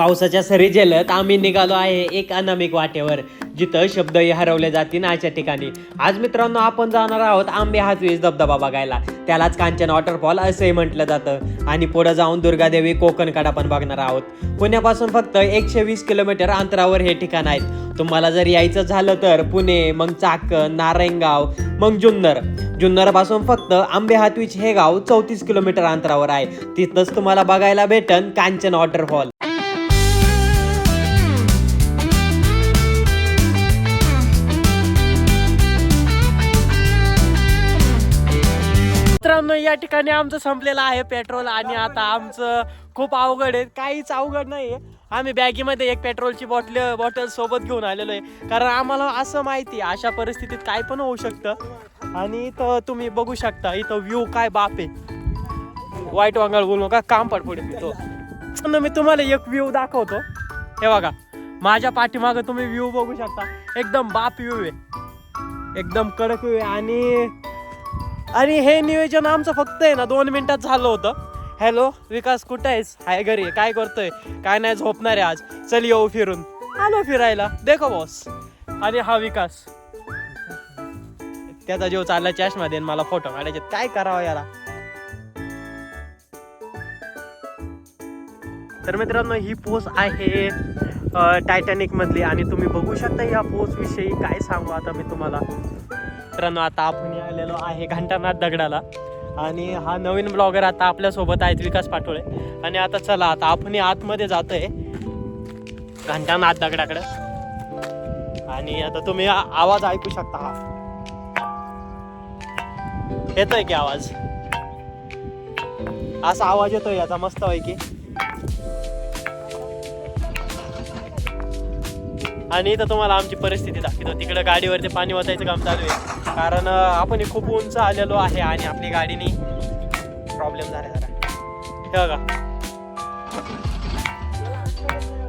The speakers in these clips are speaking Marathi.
पावसाच्या सरी झेलत आम्ही निघालो आहे एक अनामिक वाटेवर. जिथं शब्दही हरवले जातील अशा ठिकाणी. आज मित्रांनो आपण जाणार आहोत आंबे हातवीस धबधबा बघायला. त्यालाच कांचन वॉटरफॉल असंही म्हटलं जातं. आणि पुढे जाऊन दुर्गादेवी कोकणकडा पण बघणार आहोत. पुण्यापासून फक्त एकशे वीस किलोमीटर अंतरावर हे ठिकाण आहेत. तुम्हाला जर यायचं झालं तर पुणे मग चाकण नारायणगाव मग जुन्नर. जुन्नरपासून फक्त आंबे हातवीच हे गाव चौतीस किलोमीटर अंतरावर आहे. तिथंच तुम्हाला बघायला भेटन कांचन वॉटरफॉल मित्रांनो या ठिकाणी आमचं संपलेलं आहे पेट्रोल आणि आता आमचं खूप अवघड आहे. काहीच अवघड नाही आम्ही बॅगीमध्ये एक पेट्रोलची बॉटल बॉटल सोबत घेऊन आलेलो आहे. कारण आम्हाला असं माहिती आहे, अशा परिस्थितीत काय पण होऊ शकतं. आणि इथं तुम्ही बघू शकता इथं व्ह्यू काय बाप आहे वाईट वांगाळ बोलू नका काम पड पुढे तो. मी तुम्हाला एक व्ह्यू दाखवतो. हे बघा माझ्या पाठीमागं तुम्ही व्ह्यू बघू शकता. एकदम बाप व्ह्यू आहे. एकदम कडक व्ह्यू आहे. आणि आणि हे नियोजन आमचं फक्त आहे ना दोन मिनिटात झालं होतं. हॅलो विकास कुठं आहेस? हाय घरी काय करतोय? काय नाही झोपणार आहे आज. चल येऊ फिरून. आलो फिरायला. देखो बॉस आणि हा विकास. त्याचा जीव चालला चष्मा देन मला फोटो काढायचे. काय करावं याला? तर मित्रांनो ही पोस आहे टायटॅनिक मधली. आणि तुम्ही बघू शकता या पोस विषयी काय सांगू आता मी तुम्हाला. मित्रांनो आता आपण आलेलो आहे घंटानाथ दगडाला. आणि हा नवीन ब्लॉगर आता आपल्यासोबत आहेत विकास पाटोळे. आणि आता चला आता आपण आतमध्ये जातो आहे घंटानाथ दगडाकडे. आणि आता तुम्ही आवाज ऐकू शकता हा. येतोय की आवाज? असा आवाज येतोय याचा मस्त पैकी आणि इथं तुम्हाला आमची परिस्थिती दाखवतो. तिकडं गाडीवरती पाणी वाचायचं काम चालू आहे. कारण आपण खूप उंच आलेलो आहे आणि आपली गाडीने प्रॉब्लेम झाला जरा. हे बघा.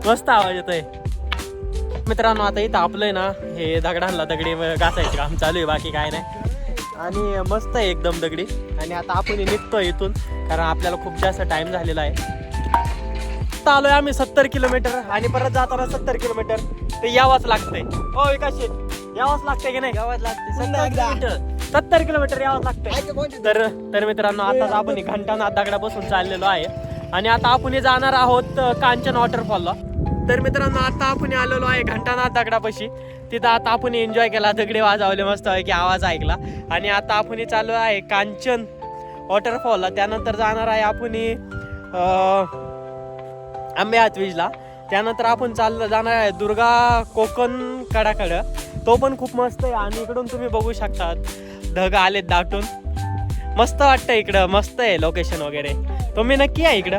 मस्त आवाज येतोय. मित्रांनो आता इथं आपलंय ना हे दगडांना दगडी घासायचं काम चालू आहे बाकी काय नाही. आणि मस्त आहे एकदम दगडी. आणि आता आपण निघतोय इथून कारण आपल्याला खूप जास्त टाइम झालेला आहे. आलोय आम्ही सत्तर किलोमीटर आणि परत जाताना सत्तर किलोमीटर. ते यावंच लागतंय. हो विकास शेठ यावंच लागतंय की नाही? यावंच लागते सत्तर किलोमीटर. यावंच लागतंय. तर तर मित्रांनो आता आपण हे घंटानाथ दगडापासून चाललेलो आहे. आणि आता आपण हे जाणार आहोत अ, कांचन वॉटरफॉलला. तर मित्रांनो आता आपण आलेलो आहे घंटानाथ दगडापाशी तिथं आता आपण एन्जॉय केला दगडे वाजवले मस्त की आवाज ऐकला. आणि आता आपण हे चालू आहे कांचन वॉटरफॉलला. त्यानंतर जाणार आहे आपण हे, अ, आंबे हातवीजला. त्यानंतर आपण चाललं जाणार आहे दुर्गा कोकण कडाकडं. तो पण खूप मस्त आहे आणि इकडून तुम्ही बघू शकतात. ढग आलेत दाटून. मस्त वाटतं इकडं मस्त आहे लोकेशन वगैरे. तुम्ही नक्की आहे इकडं.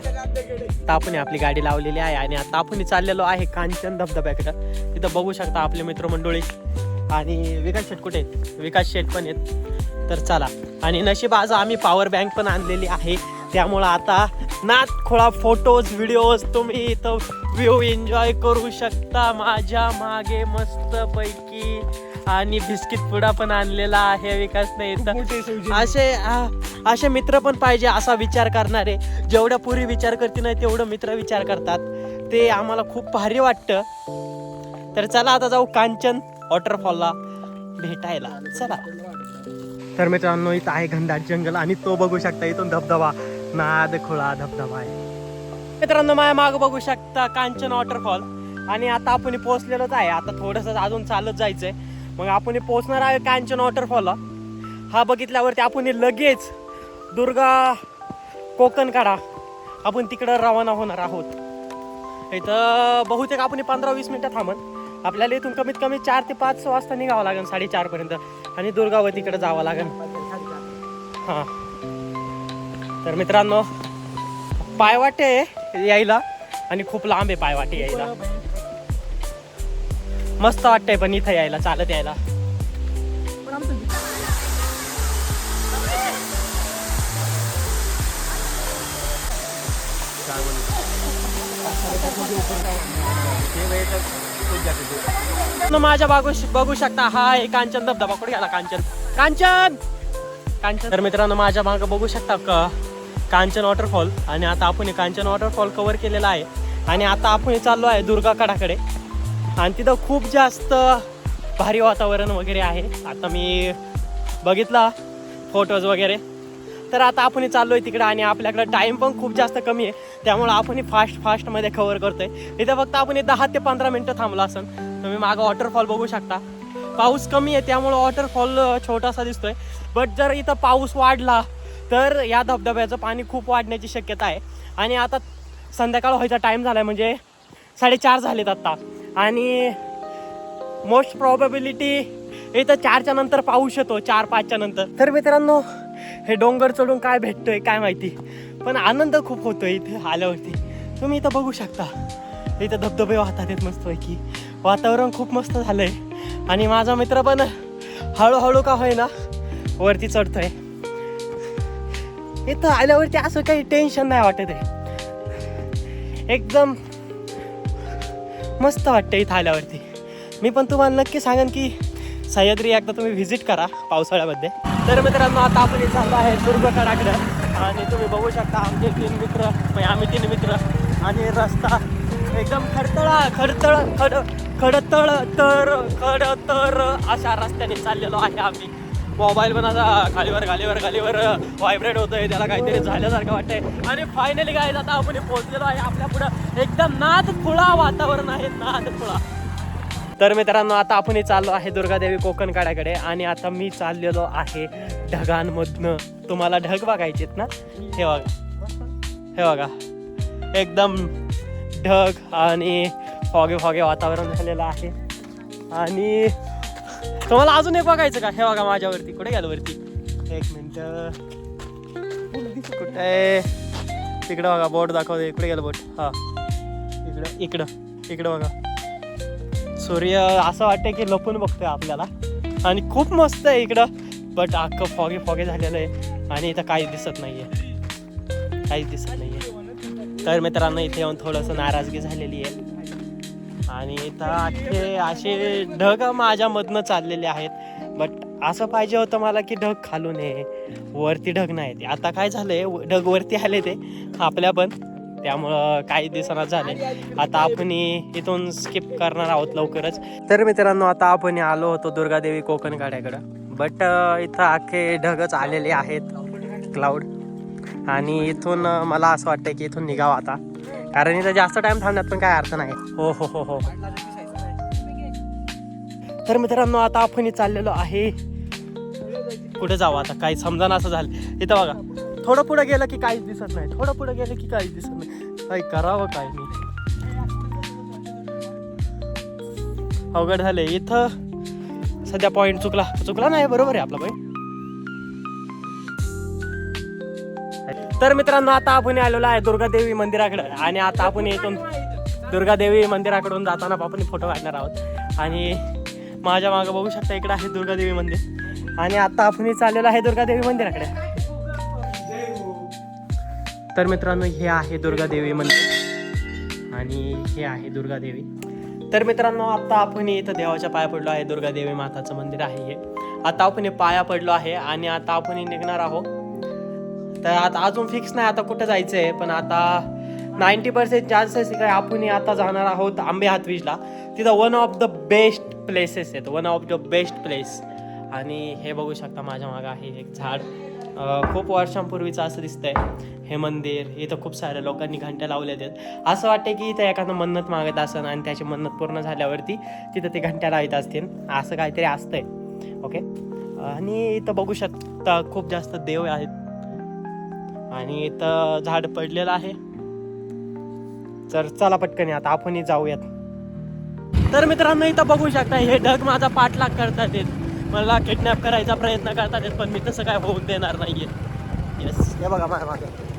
तापणी आपली गाडी लावलेली आहे आणि आता आपण चाललेलो आहे कांचन धबधब्याकडं. तिथं बघू शकता आपले मित्रमंडळी. आणि विकास शेट कुठे आहेत? विकास शेट पण आहेत. तर चला. आणि नशीब आज आम्ही पॉवर बँक पण आणलेली आहे. त्यामुळं आता नात खोळा फोटोज व्हिडिओज तुम्ही इथं व्ह्यू एन्जॉय करू शकता. माझ्या मागे मस्त पैकी आणि बिस्किट पुडा पण आणलेला आहे. विकास नाही इथं. असे असे मित्र पण पाहिजे असा विचार करणारे. जेवढ्या पुरी विचार करते नाही तेवढं मित्र विचार करतात. ते आम्हाला खूप भारी वाटतं. तर चला आता जाऊ कांचन वॉटरफॉलला भेटायला. चला. तर मित्रांनो इथं आहे घनदाट जंगल आणि तो बघू शकता इथून धबधबा. नाद खुळा धबधबा आहे. मित्रांनो माझ्या माग बघू शकता कांचन वॉटरफॉल आणि आता आपण पोहोचलेलोच आहे. आता थोडस अजून चालत जायचंय. मग आपण पोहोचणार आहे कांचन वॉटरफॉलला हा बघितल्यावरती आपण लगेच दुर्गा कोकण काढा. आपण तिकडं रवाना होणार आहोत. इथं बहुतेक आपण पंधरा वीस मिनटं थांबन. आपल्याला इथून कमीत कमी चार ते पाच वाजता निघावं लागेल साडेचार पर्यंत. आणि दुर्गावतीकडे जावं लागेल. हां. तर मित्रांनो पायवाटे आहे यायला आणि खूप लांब आहे पायवाटे यायला. मस्त वाटतंय पण इथं यायला चालत यायला. न माझ्या बागू बघू शकता हा आहे कांचन धबधबा. कुठे गेला कांचन? कांचन! कांचन! तर मित्रांनो माझ्या मागं बघू शकता का? कांचन वॉटरफॉल आणि आता आपण हे कांचन वॉटरफॉल कव्हर केलेला आहे. आणि आता आपण चाललो आहे दुर्गाकडाकडे आणि तिथं खूप जास्त भारी वातावरण वगैरे आहे. आता मी बघितला फोटोज वगैरे. तर आता आपण चाललो आहे तिकडे आणि आपल्याकडे टाईम पण खूप जास्त कमी आहे. त्यामुळं आपण फास्ट फास्टमध्ये कव्हर करतोय. इथं फक्त आपण हे दहा ते पंधरा मिनटं थांबलो असन. तुम्ही मागं वॉटरफॉल बघू शकता. पाऊस कमी आहे त्यामुळं वॉटरफॉल छोटासा दिसतोय. बट जर इथं पाऊस वाढला तर या धबधब्याचं पाणी खूप वाढण्याची शक्यता आहे. आणि आता संध्याकाळ व्हायचा टाईम झाला आहे म्हणजे साडेचार झालेत आत्ता आणि मोस्ट प्रॉबेबिलिटी इथं चारच्या नंतर पाऊस येतो चार पाचच्या नंतर. तर मित्रांनो हे डोंगर चढून काय भेटतोय काय माहिती? पण आनंद खूप होतोय इथे आल्यावरती. तुम्ही इथं बघू शकता. इथं धबधबे वाहतात आहेत मस्तपैकी. वातावरण खूप मस्त झालंय. आणि माझा मित्र पण हळूहळू का होईना वरती चढतोय. इथं आल्यावरती असं काही टेन्शन नाही वाटत आहे एकदम मस्त वाटतं इथं आल्यावरती. मी पण तुम्हाला नक्की सांगेन की सह्याद्री एकदा तुम्ही व्हिजिट करा पावसाळ्यामध्ये. तर मित्रांनो आता आपण इथं चाललो आहे दुर्गकडाकडं आणि तुम्ही बघू शकता आमचे तीन मित्र म्हणजे आम्ही तीन मित्र. आणि रस्ता एकदम खडतळा खडतळ खड खडतळ तर खडतर अशा रस्त्याने चाललेलो आहे आम्ही. मोबाईल पण असा खालीवर खालीवर खालीवर व्हायब्रेट होतोय. त्याला काहीतरी झाल्यासारखं वाटतंय. आणि फायनली काय आता आपण पोहोचलेलो आहे. आपल्या पुढं एकदम नाद खुळा वातावरण आहे. नाद खुळा तर मित्रांनो आता आपणही चाललो आहे दुर्गादेवी कोकण काड्याकडे. आणि आता मी चाललेलो आहे ढगांमधनं. तुम्हाला ढग बघायचेत ना? हे बघा. हे बघा. एकदम ढग आणि फॉगे फॉगे वातावरण झालेलं आहे. आणि तुम्हाला अजून एक बघायचं का? हे बघा माझ्यावरती. कुठे गेलं वरती? एक मिनिट. कुठे? आहे तिकडं बघा बोट दाखवते. इकडे गेलं बोट? हा. इकडं इकडं इकडं बघा. सूर्य असं वाटतं की लपून बघतोय आपल्याला. आणि खूप मस्त आहे इकडं. बट अख्खं फॉगे फॉगे झालेलं आहे. आणि इथं काहीच दिसत नाहीये. काहीच दिसत नाहीये. तर मित्रांनो इथे येऊन थोडंसं नाराजगी झालेली आहे. आणि इथं अख्खे असे ढग माझ्यामधनं चाललेले आहेत. बट असं पाहिजे होतं मला की ढग खालून नये वरती ढग नाही ते. आता काय झालंय ढग वरती आले ते आपल्या पण. त्यामुळं काही दिवसांना झाले. आता आपण इथून स्किप करणार आहोत लवकरच. तर मित्रांनो आता आपण आलो होतो दुर्गादेवी कोकण गाड्याकडं. बट इथं अख्खे ढगच आलेले आहेत. क्लाउड आणि इथून मला असं वाटतं की इथून निघावं आता. कारण इथं जास्त टाइम थांबण्यात पण काय अर्थ नाही. हो हो हो हो. तर मित्रांनो आता आपण चाललेलो आहे. कुठे जावं आता? काही समजा असं झालं. इथं बघा. थोडं पुढे गेलं की काहीच दिसत नाही. थोडं पुढे गेलं की काहीच दिसत नाही. काही करावं काय मी अवघड झाले इथं सध्या पॉइंट चुकला. चुकला नाही बरोबर आहे आपला पॉइंट तर मित्रांनो आता आपण आलेलो आहे दुर्गादेवी मंदिराकडे. आणि आता आपण इथून दुर्गादेवी मंदिराकडून जाताना आपण फोटो काढणार आहोत. आणि माझ्या मागं बघू शकता इकडे आहे दुर्गादेवी मंदिर. आणि आता आपण चाललेलो आहे दुर्गादेवी मंदिराकडे. तर मित्रांनो हे आहे दुर्गादेवी मंदिर. आणि हे आहे दुर्गादेवी. तर मित्रांनो आता आपण इथं देवाच्या पाया पडलो आहे. दुर्गादेवी माताचं मंदिर आहे हे. आता आपण पाया पडलो आहे आणि आता आपण निघणार आहोत. तर आता अजून फिक्स नाही आता कुठं जायचं आहे पण आता नाईन्टी पर्सेंट चान्सेस काय आपण आता जाणार आहोत आंबे हातवीजला तिथं one of the best places आहेत. One of the best place आणि हे बघू शकता माझ्या मागं आहे एक झाड. खूप वर्षांपूर्वीचं असं दिसतंय. हे मंदिर इथं खूप साऱ्या लोकांनी घंट्या लावल्या आहेत असं वाटतं की इथं एखादं मन्नत मागत असन आणि त्याची मन्नत पूर्ण झाल्यावरती तिथं ते घंट्या लावत असतील. असं काहीतरी असतंय. ओके आणि इथं बघू शकता खूप जास्त देव आहेत. आणि इथं झाड पडलेलं आहे. तर चला पटकन आता आपणही जाऊयात. तर मित्रांनो इथं बघू शकता हे ढग माझा पाठलाग करतात मला किडनॅप करायचा प्रयत्न करतात पण मी तसं काय होऊन देणार नाहीये. येस हे बघा माझ्या मागे